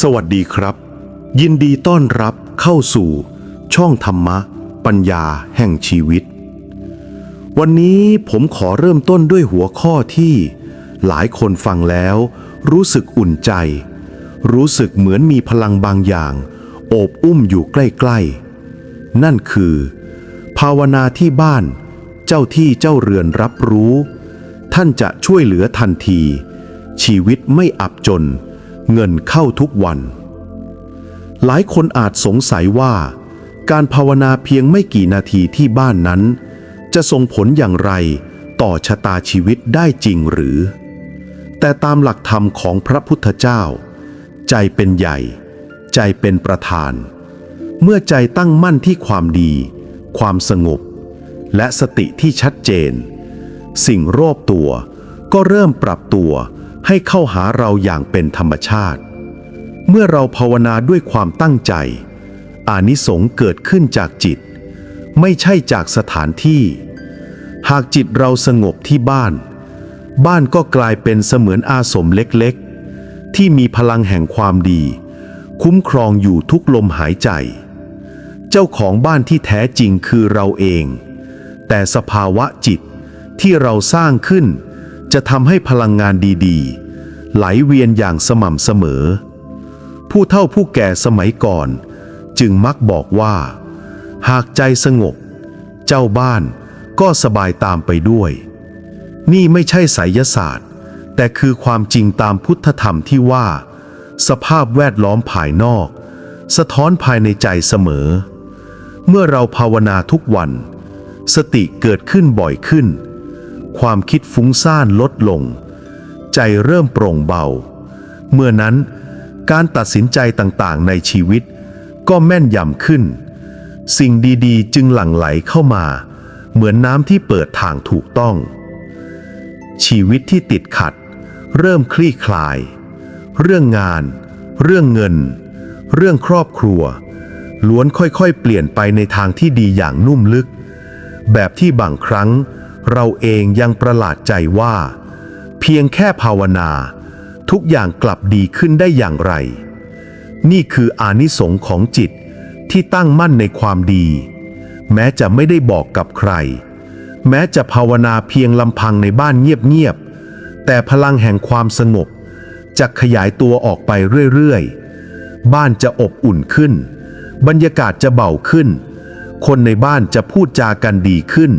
สวัสดีครับ ยินดีต้อนรับเข้าสู่ ช่องธรรมะ ปัญญาแห่งชีวิต วันนี้ผมขอเริ่มต้นด้วยหัวข้อที่ หลายคนฟังแล้ว รู้สึกอุ่นใจ รู้สึกเหมือนมีพลังบางอย่าง โอบอุ้มอยู่ใกล้ ๆ นั่นคือ ภาวนาที่บ้าน เจ้าที่เจ้าเรือนรับรู้ ท่านจะช่วยเหลือทันที ชีวิตไม่อับจน เงินเข้าทุกวัน หลายคนอาจสงสัยว่า การภาวนาเพียงไม่กี่นาทีที่บ้านนั้น จะส่งผลอย่างไรต่อชะตาชีวิตได้จริงหรือ แต่ตามหลักธรรมของพระพุทธเจ้า ใจเป็นใหญ่ ใจเป็นประธาน เมื่อใจตั้งมั่นที่ความดี ความสงบ และสติที่ชัดเจน สิ่งรอบตัวก็เริ่มปรับตัว ให้เข้าหาเราอย่างเป็นธรรมชาติ เมื่อเราภาวนาด้วยความตั้งใจ อานิสงส์เกิดขึ้นจากจิต ไม่ใช่จากสถานที่ หากจิตเราสงบที่บ้าน บ้านก็กลายเป็นเสมือนอาสมเล็กๆ ที่มีพลังแห่งความดี คุ้มครองอยู่ทุกลมหายใจ เจ้าของบ้านที่แท้จริงคือเราเอง แต่สภาวะจิตที่เราสร้างขึ้น จะทำให้พลังงานดีๆ ไหลเวียนอย่างสม่ำเสมอ ผู้เฒ่าผู้แก่สมัยก่อน จึงมักบอกว่า หากใจสงบ เจ้าบ้านก็สบายตามไปด้วย นี่ไม่ใช่ไสยศาสตร์ แต่คือความจริงตามพุทธธรรมที่ว่า สภาพแวดล้อมภายนอก สะท้อนภายในใจเสมอ เมื่อเราภาวนาทุกวัน สติเกิดขึ้นบ่อยขึ้น ความคิดฟุ้งซ่านลดลง ใจเริ่มโปร่งเบา เมื่อนั้นการตัดสินใจต่างๆในชีวิต ก็แม่นยำขึ้น สิ่งดีๆ จึงหลั่งไหลเข้ามา เหมือนน้ำที่เปิดทางถูกต้อง ชีวิตที่ติดขัด เริ่มคลี่คลาย เรื่องงาน เรื่องเงิน เรื่องครอบครัว ล้วนค่อยๆ เปลี่ยนไปในทางที่ดีอย่างนุ่มลึก แบบที่บางครั้ง เราเองยังประหลาดใจว่า เพียงแค่ภาวนา ทุกอย่างกลับดีขึ้นได้อย่างไร นี่คืออานิสงส์ของจิตที่ตั้งมั่นในความดี แม้จะไม่ได้บอกกับใคร แม้จะภาวนาเพียงลำพังในบ้านเงียบๆแต่พลังแห่งความสงบจะขยายตัวออกไปเรื่อยๆ บ้านจะอบอุ่นขึ้น บรรยากาศจะเบาขึ้น คนในบ้านจะพูดจากันดีขึ้น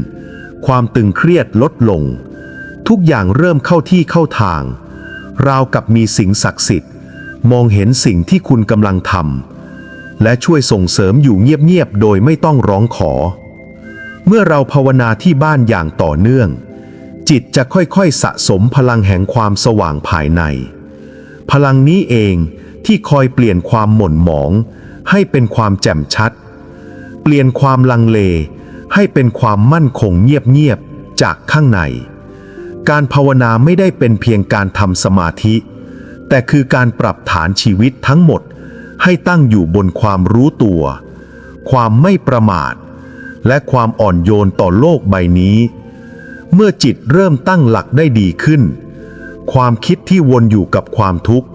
ความตึงเครียดลดลง ทุกอย่างเริ่มเข้าที่เข้าทาง ราวกับมีสิ่งศักดิ์สิทธิ์ มองเห็นสิ่งที่คุณกำลังทำและช่วยส่งเสริมอยู่เงียบ ๆ โดยไม่ต้องร้องขอ เมื่อเราภาวนาที่บ้านอย่างต่อเนื่อง จิตจะค่อยๆสะสมพลังแห่งความสว่างภายใน พลังนี้เองที่คอยเปลี่ยนความหม่นหมอง ให้เป็นความแจ่มชัด เปลี่ยนความลังเล ให้เป็นความมั่นคงเงียบๆจากข้างใน การภาวนาไม่ได้เป็นเพียงการทำสมาธิ แต่คือการปรับฐานชีวิตทั้งหมด ให้ตั้งอยู่บนความรู้ตัว ความไม่ประมาท และความอ่อนโยนต่อโลกใบนี้ เมื่อจิตเริ่มตั้งหลักได้ดีขึ้น ความคิดที่วนอยู่กับความทุกข์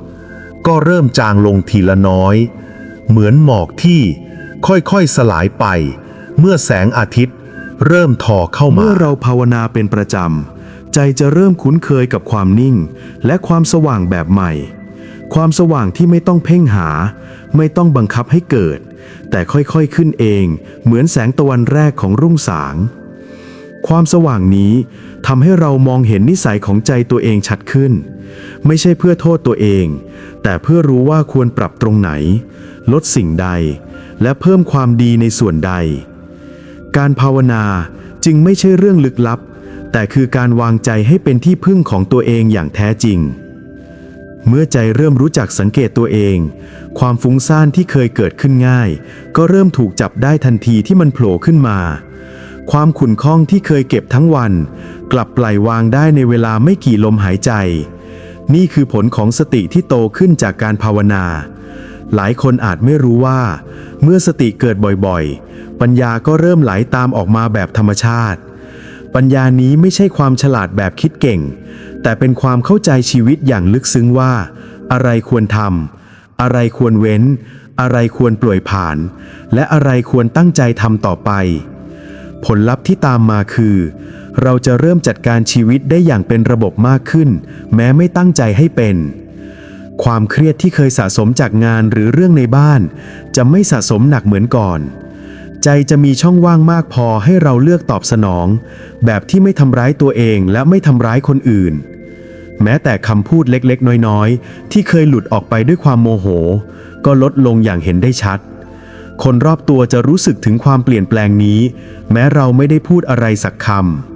ก็เริ่มจางลงทีละน้อย เหมือนหมอกที่ค่อยๆสลายไป เมื่อแสงอาทิตย์ เริ่มทอเข้ามา เมื่อเราภาวนาเป็นประจำ ใจจะเริ่มคุ้นเคยกับความนิ่ง และความสว่างแบบใหม่ ความสว่างที่ไม่ต้องเพ่งหา ไม่ต้องบังคับให้เกิด แต่ค่อยๆขึ้นเอง เหมือนแสงตะวันแรกของรุ่งสาง ความสว่างนี้ทำให้เรามองเห็นนิสัยของใจตัวเองชัดขึ้น ไม่ใช่เพื่อโทษตัวเอง แต่เพื่อรู้ว่าควรปรับตรงไหน ลดสิ่งใด และเพิ่มความดีในส่วนใด การภาวนาจึงไม่ใช่เรื่องลึกลับ แต่คือการวางใจให้เป็นที่พึ่งของตัวเองอย่างแท้จริง เมื่อใจเริ่มรู้จักสังเกตตัวเอง ความฟุ้งซ่านที่เคยเกิดขึ้นง่าย ก็เริ่มถูกจับได้ทันทีที่มันโผล่ขึ้นมา ความขุ่นข้องที่เคยเก็บทั้งวัน กลับปล่อยวางได้ในเวลาไม่กี่ลมหายใจ นี่คือผลของสติที่โตขึ้นจากการภาวนา หลายคนอาจไม่รู้ว่า เมื่อสติเกิดบ่อยๆ ปัญญาก็เริ่มไหลตามออกมาแบบธรรมชาติ ปัญญานี้ไม่ใช่ความฉลาดแบบคิดเก่ง แต่เป็นความเข้าใจชีวิตอย่างลึกซึ้งว่า อะไรควรทำอะไรควรเว้น อะไรควรปล่อยผ่าน และอะไรควรตั้งใจทำต่อไป ผลลัพธ์ที่ตามมาคือ เราจะเริ่มจัดการชีวิตได้อย่างเป็นระบบมากขึ้น แม้ไม่ตั้งใจให้เป็น ความเครียดที่เคยสะสมจากงานหรือเรื่องในบ้าน จะไม่สะสมหนักเหมือนก่อน ใจจะมีช่องว่างมากพอให้เราเลือกตอบสนอง แบบที่ไม่ทำร้ายตัวเองและไม่ทำร้ายคนอื่น แม้แต่คำพูดเล็กๆ น้อยๆ ที่เคยหลุดออกไปด้วยความโมโห ก็ลดลงอย่างเห็นได้ชัด คนรอบตัวจะรู้สึกถึงความเปลี่ยนแปลงนี้ แม้เราไม่ได้พูดอะไรสักคำ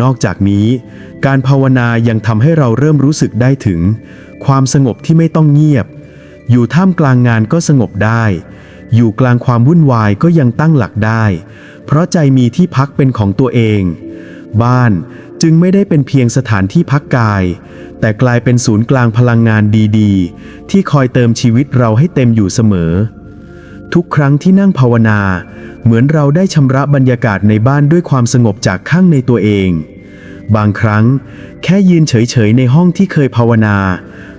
นอกจากนี้ การภาวนายังทำให้เราเริ่มรู้สึกได้ถึง ความสงบที่ไม่ต้องเงียบ อยู่ท่ามกลางงานก็สงบได้ อยู่กลางความวุ่นวายก็ยังตั้งหลักได้ เพราะใจมีที่พักเป็นของตัวเอง บ้านจึงไม่ได้เป็นเพียงสถานที่พักกาย แต่กลายเป็นศูนย์กลางพลังงานดีๆ ที่คอยเติมชีวิตเราให้เต็มอยู่เสมอ ทุกครั้งที่นั่งภาวนา เหมือนเราได้ชำระบรรยากาศในบ้านด้วยความสงบจากข้างในตัวเอง บางครั้ง แค่ยืนเฉยๆในห้องที่เคยภาวนา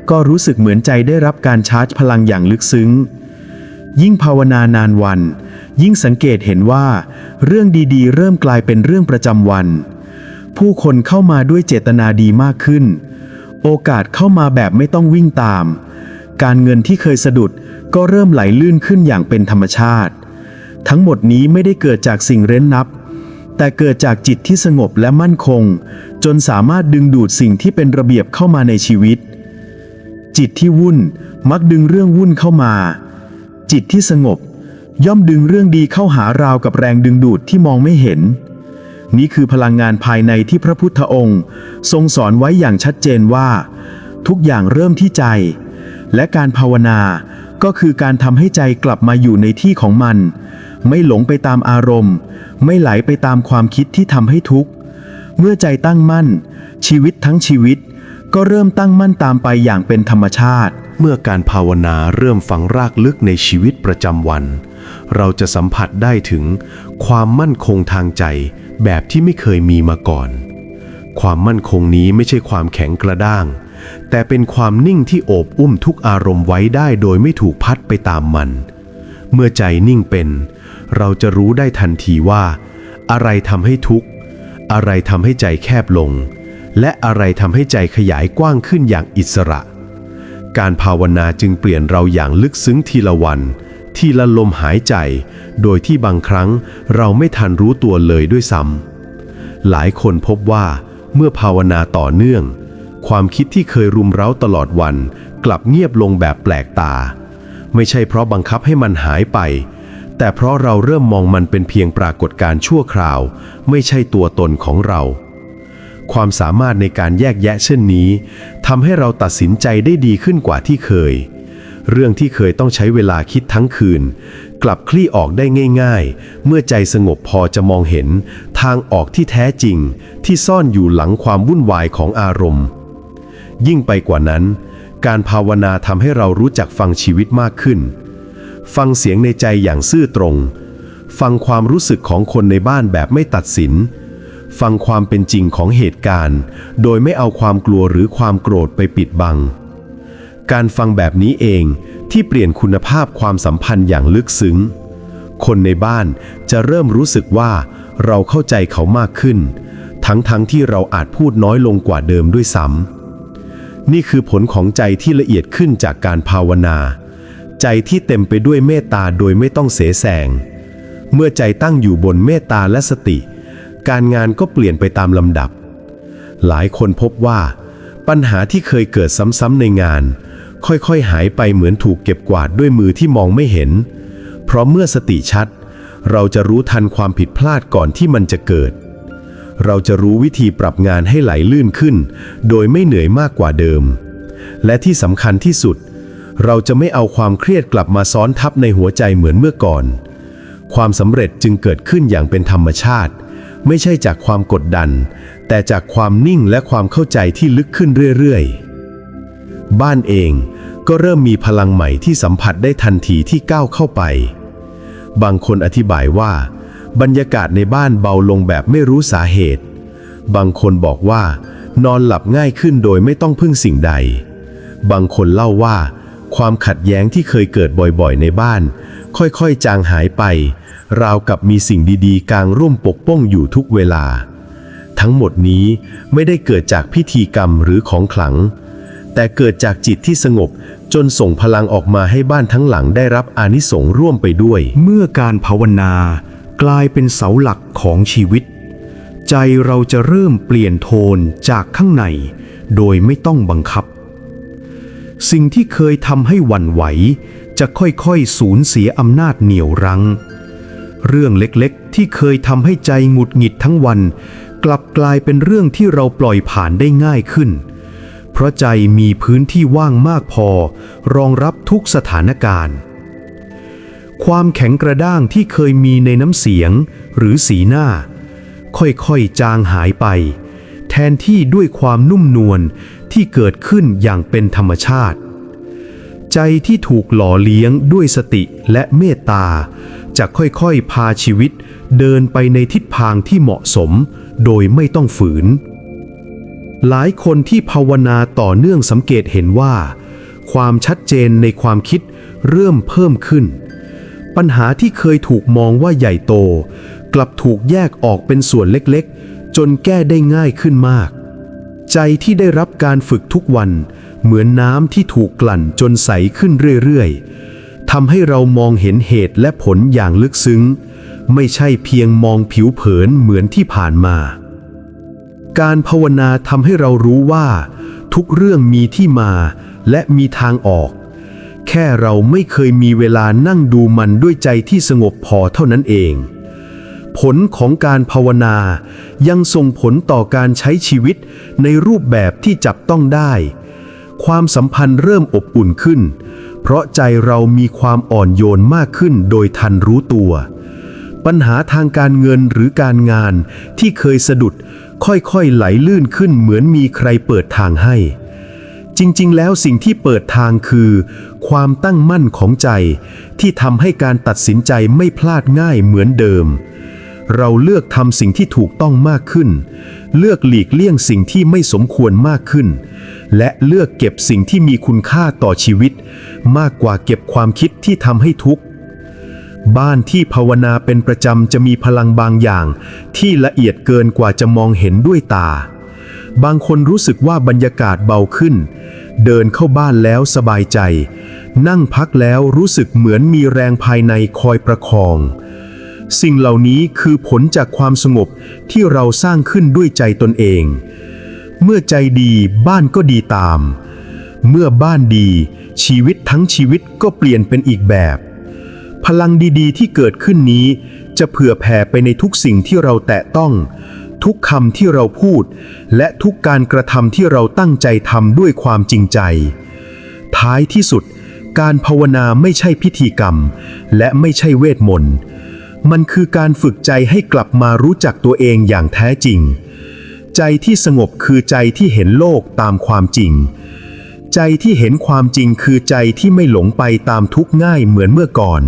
ก็รู้สึกเหมือนใจได้รับการชาร์จพลังอย่างลึกซึ้ง ยิ่งภาวนานานวัน ยิ่งสังเกตเห็นว่า เรื่องดีๆ เริ่มกลายเป็นเรื่องประจำวัน ผู้คนเข้ามาด้วยเจตนาดีมากขึ้น โอกาสเข้ามาแบบไม่ต้องวิ่งตาม การเงินที่เคยสะดุด ก็เริ่มไหลลื่นขึ้นอย่างเป็นธรรมชาติ ทั้งหมดนี้ไม่ได้เกิดจากสิ่งเร้นนับ แต่เกิดจากจิตที่สงบและมั่นคง จนสามารถดึงดูดสิ่งที่เป็นระเบียบเข้ามาในชีวิต จิตที่วุ่นมักดึงเรื่องวุ่นเข้ามา จิตที่สงบ ย่อมดึงเรื่องดีเข้าหาราวกับแรงดึงดูดที่มองไม่เห็น นี่คือพลังงานภายในที่พระพุทธองค์ ทรงสอนไว้อย่างชัดเจนว่า ทุกอย่างเริ่มที่ใจ และการภาวนา ก็คือการทำให้ใจกลับมาอยู่ในที่ของมัน ไม่หลงไปตามอารมณ์ ไม่ไหลไปตามความคิดที่ทำให้ทุกข์ เมื่อใจตั้งมั่น ชีวิตทั้งชีวิต ก็เริ่มตั้งมั่นตามไปอย่างเป็นธรรมชาติ เมื่อการภาวนาเริ่มฝังรากลึกในชีวิตประจำวัน เราจะสัมผัสได้ถึง ความมั่นคงทางใจแบบที่ไม่เคยมีมาก่อน ความมั่นคงนี้ไม่ใช่ความแข็งกระด้าง แต่เป็นความนิ่งที่โอบอุ้มทุกอารมณ์ไว้ได้โดยไม่ถูกพัดไปตามมัน เมื่อใจนิ่งเป็น เราจะรู้ได้ทันทีว่า อะไรทำให้ทุกข์ อะไรทำให้ใจแคบลง และอะไรทำให้ใจขยายกว้างขึ้นอย่างอิสระ การภาวนาจึงเปลี่ยนเราอย่างลึกซึ้งทีละวันทีละลมหายใจ โดยที่บางครั้งเราไม่ทันรู้ตัวเลยด้วยซ้ำหลายคนพบว่าเมื่อภาวนาต่อเนื่อง ความคิดที่เคยรุมเร้าตลอดวัน กลับเงียบลงแบบแปลกตา ไม่ใช่เพราะบังคับให้มันหายไป แต่เพราะเราเริ่มมองมันเป็นเพียงปรากฏการณ์ชั่วคราว ไม่ใช่ตัวตนของเรา ความสามารถในการแยกแยะเช่นนี้ทำให้เราตัดสินใจได้ดีขึ้นกว่าที่เคย เรื่องที่เคยต้องใช้เวลาคิดทั้งคืน กลับคลี่ออกได้ง่าย ๆ เมื่อใจสงบพอจะมองเห็น ทางออกที่แท้จริง ที่ซ่อนอยู่หลังความวุ่นวายของอารมณ์ ยิ่งไปกว่านั้น การภาวนาทำให้เรารู้จักฟังชีวิตมากขึ้น ฟังเสียงในใจอย่างซื่อตรง ฟังความรู้สึกของคนในบ้านแบบไม่ตัดสิน ฟังความเป็นจริงของเหตุการณ์ โดยไม่เอาความกลัวหรือความโกรธไปปิดบัง การฟังแบบนี้เองที่เปลี่ยนคุณภาพความสัมพันธ์อย่างลึกซึ้ง คนในบ้านจะเริ่มรู้สึกว่าเราเข้าใจเขามากขึ้น ทั้งๆทที่เราอาจพูดน้อยลงกว่าเดิมด้วยซ้ำ นี่คือผลของใจที่ละเอียดขึ้นจากการภาวนา ใจที่เต็มไปด้วยเมตตาโดยไม่ต้องเสแสร้งเมื่อใจตั้งอยู่บนเมตตาและสติ การงานก็เปลี่ยนไปตามลำดับ หลายคนพบว่า ปัญหาที่เคยเกิดซ้ำๆในงาน ค่อยๆหายไปเหมือนถูกเก็บกวาดด้วยมือที่มองไม่เห็น เพราะเมื่อสติชัด เราจะรู้ทันความผิดพลาดก่อนที่มันจะเกิด เราจะรู้วิธีปรับงานให้ไหลลื่นขึ้น โดยไม่เหนื่อยมากกว่าเดิม และที่สำคัญที่สุด เราจะไม่เอาความเครียดกลับมาซ้อนทับในหัวใจเหมือนเมื่อก่อน ความสำเร็จจึงเกิดขึ้นอย่างเป็นธรรมชาติ ไม่ใช่จากความกดดัน แต่จากความนิ่งและความเข้าใจที่ลึกขึ้นเรื่อยๆ บ้านเองก็เริ่มมีพลังใหม่ที่สัมผัสได้ทันทีที่ก้าวเข้าไป บางคนอธิบายว่า บรรยากาศในบ้านเบาลงแบบไม่รู้สาเหตุ บางคนบอกว่า นอนหลับง่ายขึ้นโดยไม่ต้องพึ่งสิ่งใด บางคนเล่าว่า ความขัดแย้งที่เคยเกิดบ่อยๆในบ้าน ค่อยๆ จางหายไป ราวกับมีสิ่งดีๆ กลางร่วมปกป้องอยู่ทุกเวลา ทั้งหมดนี้ไม่ได้เกิดจากพิธีกรรมหรือของขลัง แต่เกิดจากจิตที่สงบจนส่งพลังออกมาให้บ้านทั้งหลังได้รับอานิสงส์ร่วมไปด้วย เมื่อการภาวนา กลายเป็นเสาหลักของชีวิต ใจเราจะเริ่มเปลี่ยนโทนจากข้างใน โดยไม่ต้องบังคับ สิ่งที่เคยทำให้หวั่นไหว จะค่อยๆสูญเสียอำนาจเหนี่ยวรั้ง เรื่องเล็กๆ ที่เคยทำให้ใจหงุดหงิดทั้งวัน กลับกลายเป็นเรื่องที่เราปล่อยผ่านได้ง่ายขึ้น เพราะใจมีพื้นที่ว่างมากพอ รองรับทุกสถานการณ์ ความแข็งกระด้างที่เคยมีในน้ำเสียงหรือสีหน้า ค่อยๆจางหายไป แทนที่ด้วยความนุ่มนวลที่เกิดขึ้นอย่างเป็นธรรมชาติ ใจที่ถูกหล่อเลี้ยงด้วยสติและเมตตา จะค่อยๆพาชีวิตเดินไปในทิศทางที่เหมาะสม โดยไม่ต้องฝืน หลายคนที่ภาวนาต่อเนื่องสังเกตเห็นว่า ความชัดเจนในความคิดเริ่มเพิ่มขึ้น ปัญหาที่เคยถูกมองว่าใหญ่โต กลับถูกแยกออกเป็นส่วนเล็กๆ จนแก้ได้ง่ายขึ้นมาก ใจที่ได้รับการฝึกทุกวัน เหมือนน้ำที่ถูกกลั่นจนใสขึ้นเรื่อยๆทำให้เรามองเห็นเหตุและผลอย่างลึกซึ้ง ไม่ใช่เพียงมองผิวเผินเหมือนที่ผ่านมา การภาวนาทำให้เรารู้ว่า ทุกเรื่องมีที่มาและมีทางออก แค่เราไม่เคยมีเวลานั่งดูมันด้วยใจที่สงบพอเท่านั้นเอง ผลของการภาวนายังส่งผลต่อการใช้ชีวิตในรูปแบบที่จับต้องได้ ความสัมพันธ์เริ่มอบอุ่นขึ้น เพราะใจเรามีความอ่อนโยนมากขึ้นโดยทันรู้ตัว ปัญหาทางการเงินหรือการงานที่เคยสะดุดค่อยๆไหลลื่นขึ้นเหมือนมีใครเปิดทางให้ จริง ๆ แล้วสิ่งที่เปิดทางคือ ความตั้งมั่นของใจ ที่ทำให้การตัดสินใจไม่พลาดง่ายเหมือนเดิม เราเลือกทำสิ่งที่ถูกต้องมากขึ้น เลือกหลีกเลี่ยงสิ่งที่ไม่สมควรมากขึ้น และเลือกเก็บสิ่งที่มีคุณค่าต่อชีวิต มากกว่าเก็บความคิดที่ทำให้ทุกข์บ้านที่ภาวนาเป็นประจำจะมีพลังบางอย่าง ที่ละเอียดเกินกว่าจะมองเห็นด้วยตา บางคนรู้สึกว่าบรรยากาศเบาขึ้น เดินเข้าบ้านแล้วสบายใจ นั่งพักแล้วรู้สึกเหมือนมีแรงภายในคอยประคอง สิ่งเหล่านี้คือผลจากความสงบที่เราสร้างขึ้นด้วยใจตนเอง เมื่อใจดีบ้านก็ดีตาม เมื่อบ้านดี ชีวิตทั้งชีวิตก็เปลี่ยนเป็นอีกแบบ พลังดีๆ ที่เกิดขึ้นนี้ จะเผื่อแผ่ไปในทุกสิ่งที่เราแตะต้อง ทุกคำที่เราพูด และทุกการกระทำที่เราตั้งใจทำด้วยความจริงใจ ท้ายที่สุด การภาวนาไม่ใช่พิธีกรรม และไม่ใช่เวทมนต์ มันคือการฝึกใจให้กลับมารู้จักตัวเองอย่างแท้จริง ใจที่สงบคือใจที่เห็นโลกตามความจริง ใจที่เห็นความจริงคือใจที่ไม่หลงไปตามทุกข์ง่ายเหมือนเมื่อก่อน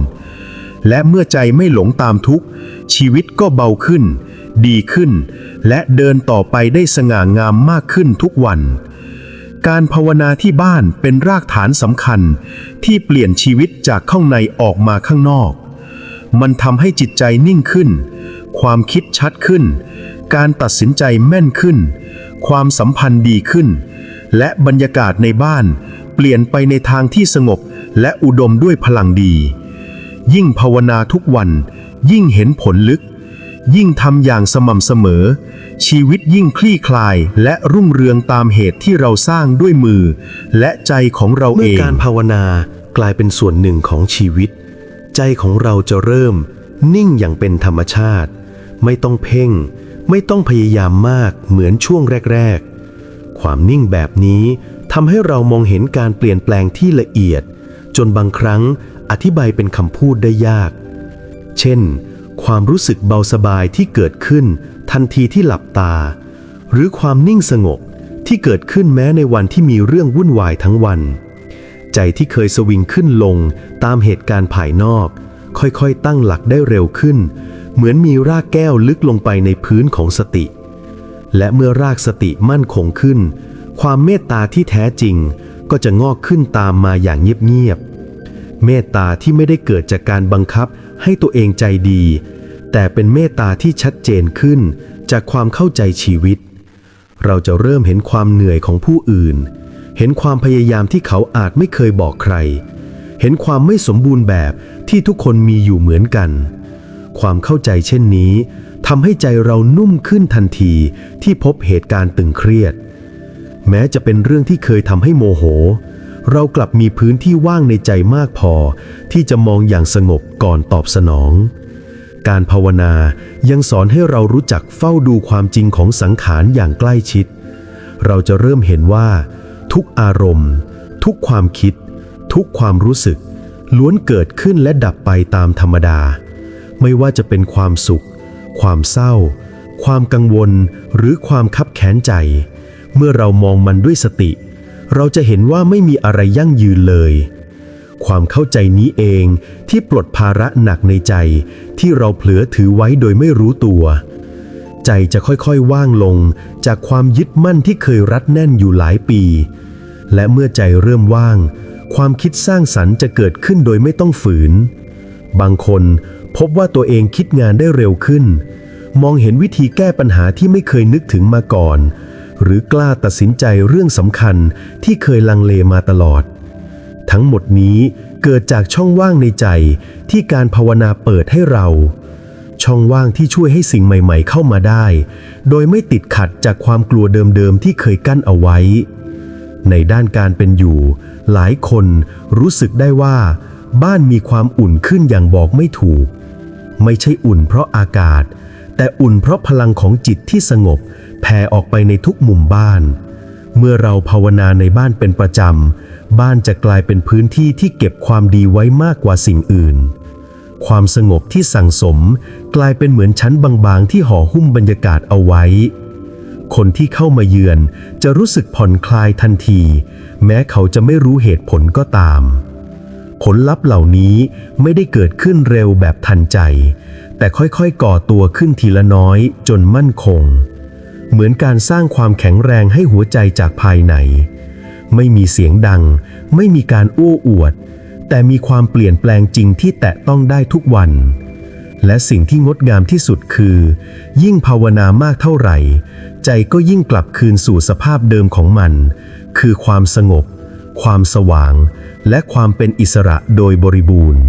และเมื่อใจไม่หลงตามทุกข์ชีวิตก็เบาขึ้น ดีขึ้น และเดินต่อไปได้สง่างามมากขึ้นทุกวัน การภาวนาที่บ้านเป็นรากฐานสำคัญ ที่เปลี่ยนชีวิตจากข้างในออกมาข้างนอก มันทำให้จิตใจนิ่งขึ้น ความคิดชัดขึ้น การตัดสินใจแม่นขึ้น ความสัมพันธ์ดีขึ้น และบรรยากาศในบ้านเปลี่ยนไปในทางที่สงบและอุดมด้วยพลังดี ยิ่งภาวนาทุกวัน ยิ่งเห็นผลลึก ยิ่งทำอย่างสม่ำเสมอ ชีวิตยิ่งคลี่คลายและรุ่งเรืองตามเหตุที่เราสร้างด้วยมือ และใจของเราเอเมื่องการภาวนากลายเป็นส่วนหนึ่งของชีวิต ใจของเราจะเริ่ม นิ่งอย่างเป็นธรรมชาติ ไม่ต้องเพ่ง ไม่ต้องพยายามมากเหมือนช่วงแรก ๆ ความนิ่งแบบนี้ทำให้เรามองเห็นการเปลี่ยนแปลงที่ละเอียด จนบางครั้งอธิบายเป็นคำพูดได้ยาก เช่น ความรู้สึกเบาสบายที่เกิดขึ้นทันทีที่หลับตา หรือความนิ่งสงบที่เกิดขึ้นแม้ในวันที่มีเรื่องวุ่นวายทั้งวัน ใจที่เคยสวิงขึ้นลงตามเหตุการณ์ภายนอก ค่อยๆตั้งหลักได้เร็วขึ้น เหมือนมีรากแก้วลึกลงไปในพื้นของสติ และเมื่อรากสติมั่นคงขึ้น ความเมตตาที่แท้จริงก็จะงอกขึ้นตามมาอย่างเงียบๆ เมตตาที่ไม่ได้เกิดจากการบังคับให้ตัวเองใจดี แต่เป็นเมตตาที่ชัดเจนขึ้นจากความเข้าใจชีวิต เราจะเริ่มเห็นความเหนื่อยของผู้อื่น เห็นความพยายามที่เขาอาจไม่เคยบอกใคร เห็นความไม่สมบูรณ์แบบที่ทุกคนมีอยู่เหมือนกัน ความเข้าใจเช่นนี้ทำให้ใจเรานุ่มขึ้นทันทีที่พบเหตุการณ์ตึงเครียด แม้จะเป็นเรื่องที่เคยทำให้โมโห เรากลับมีพื้นที่ว่างในใจมากพอ ที่จะมองอย่างสงบก่อนตอบสนอง การภาวนายังสอนให้เรารู้จักเฝ้าดูความจริงของสังขารอย่างใกล้ชิด เราจะเริ่มเห็นว่า ทุกอารมณ์ ทุกความคิด ทุกความรู้สึก ล้วนเกิดขึ้นและดับไปตามธรรมดา ไม่ว่าจะเป็นความสุข ความเศร้า ความกังวล หรือความคับแค้นใจ เมื่อเรามองมันด้วยสติ เราจะเห็นว่าไม่มีอะไรยั่งยืนเลย ความเข้าใจนี้เองที่ปลดภาระหนักในใจ ที่เราเผลอถือไว้โดยไม่รู้ตัว ใจจะค่อยๆว่างลงจากความยึดมั่นที่เคยรัดแน่นอยู่หลายปี และเมื่อใจเริ่มว่าง ความคิดสร้างสรรค์จะเกิดขึ้นโดยไม่ต้องฝืน บางคนพบว่าตัวเองคิดงานได้เร็วขึ้น มองเห็นวิธีแก้ปัญหาที่ไม่เคยนึกถึงมาก่อน หรือกล้าตัดสินใจเรื่องสำคัญที่เคยลังเลมาตลอด ทั้งหมดนี้เกิดจากช่องว่างในใจที่การภาวนาเปิดให้เรา ช่องว่างที่ช่วยให้สิ่งใหม่ ๆ เข้ามาได้ โดยไม่ติดขัดจากความกลัวเดิมๆที่เคยกั้นเอาไว้ ในด้านการเป็นอยู่ หลายคนรู้สึกได้ว่า บ้านมีความอุ่นขึ้นอย่างบอกไม่ถูก ไม่ใช่อุ่นเพราะอากาศ แต่อุ่นเพราะพลังของจิตที่สงบแผ่ออกไปในทุกมุมบ้าน เมื่อเราภาวนาในบ้านเป็นประจำ บ้านจะกลายเป็นพื้นที่ที่เก็บความดีไว้มากกว่าสิ่งอื่น ความสงบที่สั่งสมกลายเป็นเหมือนชั้นบางๆ ที่ห่อหุ้มบรรยากาศเอาไว้ คนที่เข้ามาเยือนจะรู้สึกผ่อนคลายทันที แม้เขาจะไม่รู้เหตุผลก็ตามผลลัพธ์เหล่านี้ไม่ได้เกิดขึ้นเร็วแบบทันใจ แต่ค่อยๆ ก่อตัวขึ้นทีละน้อยจนมั่นคง เหมือนการสร้างความแข็งแรงให้หัวใจจากภายใน ไม่มีเสียงดัง ไม่มีการอู้อวด แต่มีความเปลี่ยนแปลงจริงที่แตะต้องได้ทุกวัน และสิ่งที่งดงามที่สุดคือ ยิ่งภาวนามากเท่าไหร่ ใจก็ยิ่งกลับคืนสู่สภาพเดิมของมัน คือความสงบ ความสว่าง และความเป็นอิสระโดยบริบูรณ์